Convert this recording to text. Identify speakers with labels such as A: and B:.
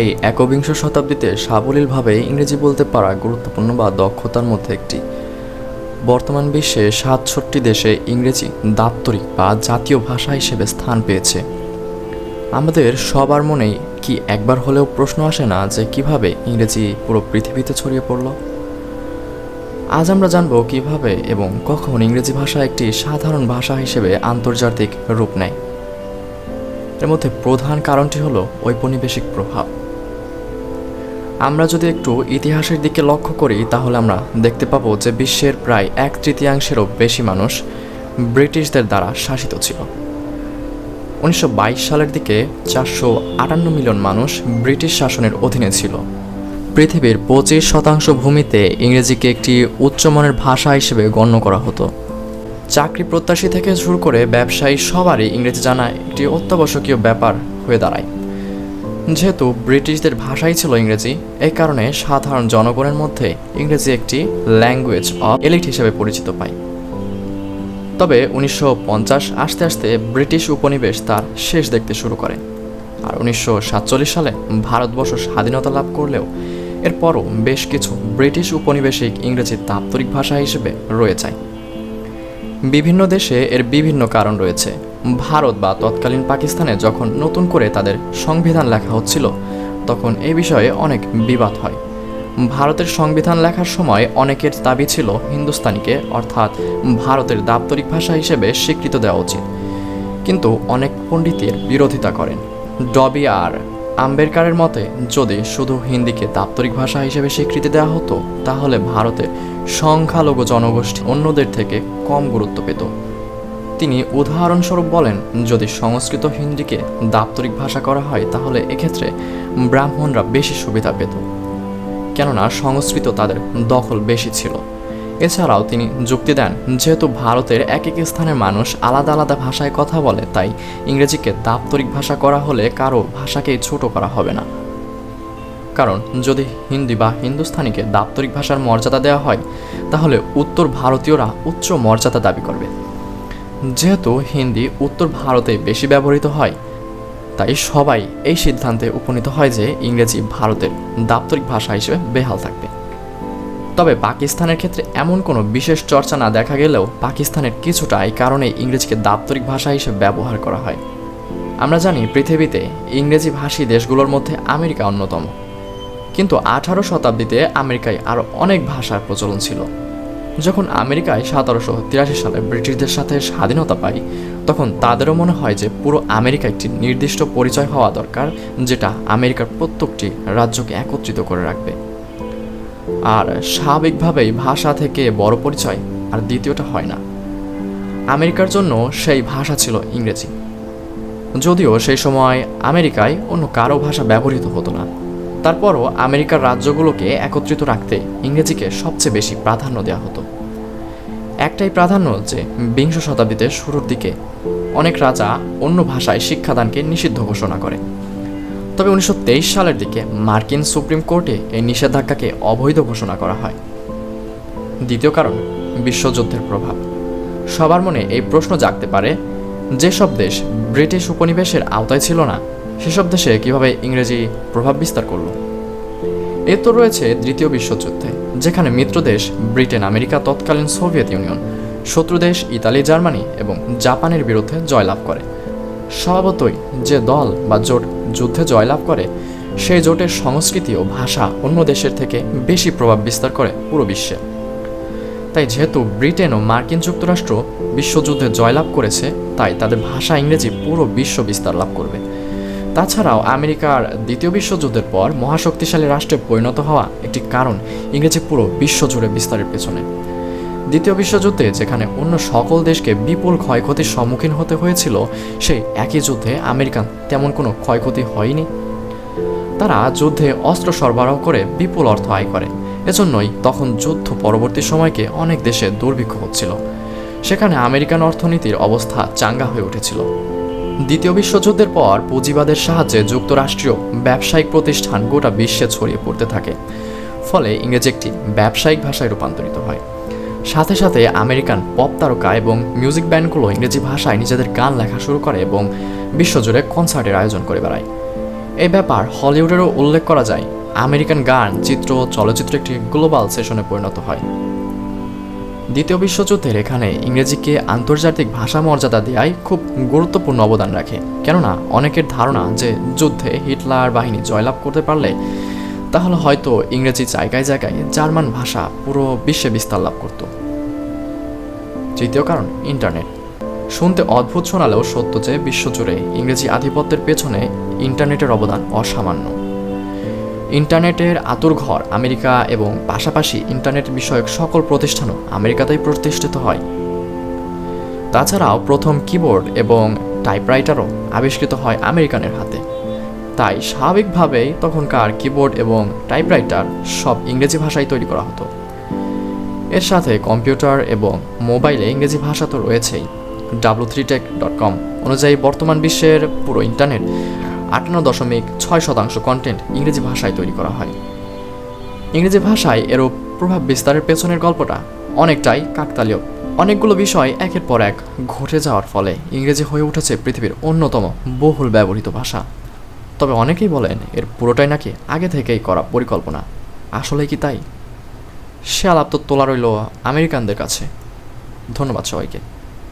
A: এই একবিংশ শতাব্দীতে সাবলীলভাবে ইংরেজি বলতে পারা গুরুত্বপূর্ণ বা দক্ষতার মধ্যে একটি। বর্তমান বিশ্বে সাতষট্টি দেশে ইংরেজি দাপ্তরিক বা জাতীয় ভাষা হিসেবে স্থান পেয়েছে। আমাদের সবার মনেই কি একবার হলেও প্রশ্ন আসে না যে কীভাবে ইংরেজি পুরো পৃথিবীতে ছড়িয়ে পড়ল? আজ আমরা জানব কীভাবে এবং কখন ইংরেজি ভাষা একটি সাধারণ ভাষা হিসেবে আন্তর্জাতিক রূপ নেয়। এর মধ্যে প্রধান কারণটি হলো ঔপনিবেশিক প্রভাব। আমরা যদি একটু ইতিহাসের দিকে লক্ষ্য করি, তাহলে আমরা দেখতে পাবো যে বিশ্বের প্রায় এক তৃতীয়াংশেরও বেশি মানুষ ব্রিটিশদের দ্বারা শাসিত ছিল। উনিশশো বাইশ সালের দিকে চারশো আটান্ন মিলিয়ন মানুষ ব্রিটিশ শাসনের অধীনে ছিল। পৃথিবীর পঁচিশ শতাংশ ভূমিতে ইংরেজিকে একটি উচ্চমানের ভাষা হিসেবে গণ্য করা হতো। চাকরি প্রত্যাশী থেকে শুরু করে ব্যবসায়ী সবারই ইংরেজি জানা একটি অত্যাবশ্যকীয় ব্যাপার হয়ে দাঁড়ায়। যেহেতু ব্রিটিশদের ভাষাই ছিল ইংরেজি এই কারণে সাধারণ জনগণের মধ্যে ইংরেজি একটি ল্যাঙ্গুয়েজ অফ এলিট হিসেবে পরিচিত পায়। তবে উনিশশো পঞ্চাশ আস্তে আস্তে ব্রিটিশ উপনিবেশ তার শেষ দেখতে শুরু করে। আর উনিশশো সাতচল্লিশ সালে ভারতবর্ষ স্বাধীনতা লাভ করলেও এরপরও বেশ কিছু ব্রিটিশ উপনিবেশিক ইংরেজি দাপ্তরিক ভাষা হিসেবে রয়ে যায়। বিভিন্ন দেশে এর বিভিন্ন কারণ রয়েছে। ভারত বা তৎকালীন পাকিস্তানে যখন নতুন করে তাদের সংবিধান লেখা হচ্ছিল, তখন এ বিষয়ে অনেক বিবাদ হয়। ভারতের সংবিধান লেখার সময় অনেকের দাবি ছিল হিন্দুস্তানিকে, অর্থাৎ ভারতের দাপ্তরিক ভাষা হিসেবে স্বীকৃত দেওয়া উচিত। কিন্তু অনেক পণ্ডিতের বিরোধিতা করেন। ডবি আর আম্বেদকারের মতে, যদি শুধু হিন্দিকে দাপ্তরিক ভাষা হিসেবে স্বীকৃতি দেওয়া হতো, তাহলে ভারতে সংখ্যালঘু জনগোষ্ঠী অন্যদের থেকে কম গুরুত্ব পেত। তিনি উদাহরণস্বরূপ বলেন, যদি সংস্কৃত হিন্দিকে দাপ্তরিক ভাষা করা হয়, তাহলে এক্ষেত্রে ব্রাহ্মণরা বেশি সুবিধা পেত। কেননা সংস্কৃত তাদের দখল বেশি ছিল। এছাড়াও তিনি যুক্তি দেন, যেহেতু ভারতের এক এক স্থানের মানুষ আলাদা আলাদা ভাষায় কথা বলে, তাই ইংরেজিকে দাপ্তরিক ভাষা করা হলে কারও ভাষাকেই ছোট করা হবে না। কারণ যদি হিন্দি বা হিন্দুস্থানিকে দাপ্তরিক ভাষার মর্যাদা দেওয়া হয়, তাহলে উত্তর ভারতীয়রা উচ্চ মর্যাদা দাবি করবে। যেহেতু হিন্দি উত্তর ভারতে বেশি ব্যবহৃত হয়, তাই সবাই এই সিদ্ধান্তে উপনীত হয় যে ইংরেজি ভারতের দাপ্তরিক ভাষা হিসেবে বেহাল থাকবে। তবে পাকিস্তানের ক্ষেত্রে এমন কোনো বিশেষ চর্চা না দেখা গেলেও পাকিস্তানের কিছুটা এই কারণে ইংরেজিকে দাপ্তরিক ভাষা হিসেবে ব্যবহার করা হয়। আমরা জানি পৃথিবীতে ইংরেজি ভাষী দেশগুলোর মধ্যে আমেরিকা অন্যতম। কিন্তু আঠারো শতাব্দীতে আমেরিকায় আরও অনেক ভাষার প্রচলন ছিল। যখন আমেরিকায় সতেরোশো তিরাশি সালে ব্রিটিশদের সাথে স্বাধীনতা পায়, তখন তাদেরও মনে হয় যে পুরো আমেরিকা একটি নির্দিষ্ট পরিচয় হওয়া দরকার, যেটা আমেরিকার প্রত্যেকটি রাজ্যকে একত্রিত করে রাখবে। আর স্বাভাবিকভাবেই ভাষা থেকে বড় পরিচয় আর দ্বিতীয়টা হয় না। আমেরিকার জন্য সেই ভাষা ছিল ইংরেজি। যদিও সেই সময় আমেরিকায় অন্য কারও ভাষা ব্যবহৃত হতো না। তারপরও আমেরিকার রাজ্যগুলোকে একত্রিত রাখতে ইংরেজিকে সবচেয়ে বেশি প্রাধান্য দেওয়া হতো। একটাই প্রাধান্য যে বিংশ শতাব্দীতে শুরুর দিকে অনেক রাজা অন্য ভাষায় শিক্ষাদানকে নিষিদ্ধ ঘোষণা করে। তবে উনিশশো তেইশ সালের দিকে মার্কিন সুপ্রিম কোর্টে এই নিষেধাজ্ঞাকে অবৈধ ঘোষণা করা হয়। দ্বিতীয় কারণ, বিশ্বযুদ্ধের প্রভাব। সবার মনে এই প্রশ্ন জাগতে পারে, যেসব দেশ ব্রিটিশ উপনিবেশের আওতায় ছিল না সেসব দেশে কীভাবে ইংরেজি প্রভাব বিস্তার করল? এর তো রয়েছে দ্বিতীয় বিশ্বযুদ্ধে, যেখানে মিত্রদেশ ব্রিটেন, আমেরিকা, তৎকালীন সোভিয়েত ইউনিয়ন, শত্রু দেশ ইতালি, জার্মানি এবং জাপানের বিরুদ্ধে জয়লাভ করে। স্বভাবতই যে দল বা জোট যুদ্ধে জয়লাভ করে, সেই জোটের সংস্কৃতি ও ভাষা অন্য দেশের থেকে বেশি প্রভাব বিস্তার করে পুরো বিশ্বে। তাই যেহেতু ব্রিটেন ও মার্কিন যুক্তরাষ্ট্র বিশ্বযুদ্ধে জয়লাভ করেছে, তাই তাদের ভাষা ইংরেজি পুরো বিশ্ব বিস্তার লাভ করবে। তাছাড়াও আমেরিকার দ্বিতীয় বিশ্বযুদ্ধের পর মহাশক্তিশালী রাষ্ট্রে পরিণত হওয়া একটি কারণ ইংরেজি পুরো বিশ্বজুড়ে বিস্তারের পেছনে। দ্বিতীয় বিশ্বযুদ্ধে যেখানে অন্য সকল দেশকে বিপুল ক্ষয়ক্ষতির সম্মুখীন হতে হয়েছিল, সেই একই যুদ্ধে আমেরিকান তেমন কোনো ক্ষয়ক্ষতি হয়নি। তারা যুদ্ধে অস্ত্র সরবরাহ করে বিপুল অর্থ আয় করে। এজন্যই তখন যুদ্ধ পরবর্তী সময়কে অনেক দেশে দুর্ভিক্ষ হচ্ছিল। সেখানে আমেরিকান অর্থনীতির অবস্থা চাঙ্গা হয়ে উঠেছিল। দ্বিতীয় বিশ্বযুদ্ধের পর পুঁজিবাদের সাহায্যে যুক্তরাষ্ট্রীয় ব্যবসায়িক প্রতিষ্ঠান গোটা বিশ্বে ছড়িয়ে পড়তে থাকে। ফলে ইংরেজি একটি ব্যবসায়িক ভাষায় রূপান্তরিত হয়। সাথে সাথে আমেরিকান পপ তারকা এবং মিউজিক ব্যান্ডগুলো ইংরেজি ভাষায় নিজেদের গান লেখা শুরু করে এবং বিশ্বজুড়ে কনসার্টের আয়োজন করে বেড়ায়। এই ব্যাপার হলিউডেরও উল্লেখ করা যায়, আমেরিকান গান, চিত্র চলচ্চিত্র একটি গ্লোবাল সেশনে পরিণত হয়। দ্বিতীয় বিশ্বযুদ্ধের এখানে ইংরেজিকে আন্তর্জাতিক ভাষা মর্যাদা দেওয়ায় খুব গুরুত্বপূর্ণ অবদান রাখে। কেননা, অনেকের ধারণা যে যুদ্ধে হিটলার বাহিনী জয়লাভ করতে পারলে, তাহলে হয়তো ইংরেজি জায়গায় জায়গায় জার্মান ভাষা পুরো বিশ্বে বিস্তার লাভ করত। তৃতীয় কারণ, ইন্টারনেট। শুনতে অদ্ভুত শোনালেও সত্য যে বিশ্বজুড়ে ইংরেজি আধিপত্যের পেছনে ইন্টারনেটের অবদান অসামান্য। ইন্টারনেটের আতুর ঘর আমেরিকা এবং পাশাপাশি ইন্টারনেট বিষয়ক সকল প্রতিষ্ঠানও আমেরিকাতেই প্রতিষ্ঠিত হয়। তাছাড়াও প্রথম কিবোর্ড এবং টাইপরাইটারও আবিষ্কৃত হয় আমেরিকানের হাতে। তাই স্বাভাবিকভাবেই তখনকার কিবোর্ড এবং টাইপরাইটার সব ইংরেজি ভাষায় তৈরি করা হতো। এর সাথে কম্পিউটার এবং মোবাইলে ইংরেজি ভাষা তো রয়েছেই। W three tech dot com অনুযায়ী বর্তমান বিশ্বের পুরো ইন্টারনেট আটান্ন দশমিক ছয় শতাংশ কন্টেন্ট ইংরেজি ভাষায় তৈরি করা হয়। ইংরেজি ভাষায় এরও প্রভাব বিস্তারের পেছনের গল্পটা অনেকটাই কাকতালীয়। অনেকগুলো বিষয় একের পর এক ঘটে যাওয়ার ফলে ইংরেজি হয়ে উঠেছে পৃথিবীর অন্যতম বহুল ব্যবহৃত ভাষা। তবে অনেকেই বলেন এর পুরোটাই নাকি আগে থেকেই করা পরিকল্পনা। আসলে কি তাই? সে আলাপ তো তোলা রইল আমেরিকানদের কাছে। ধন্যবাদ সবাইকে।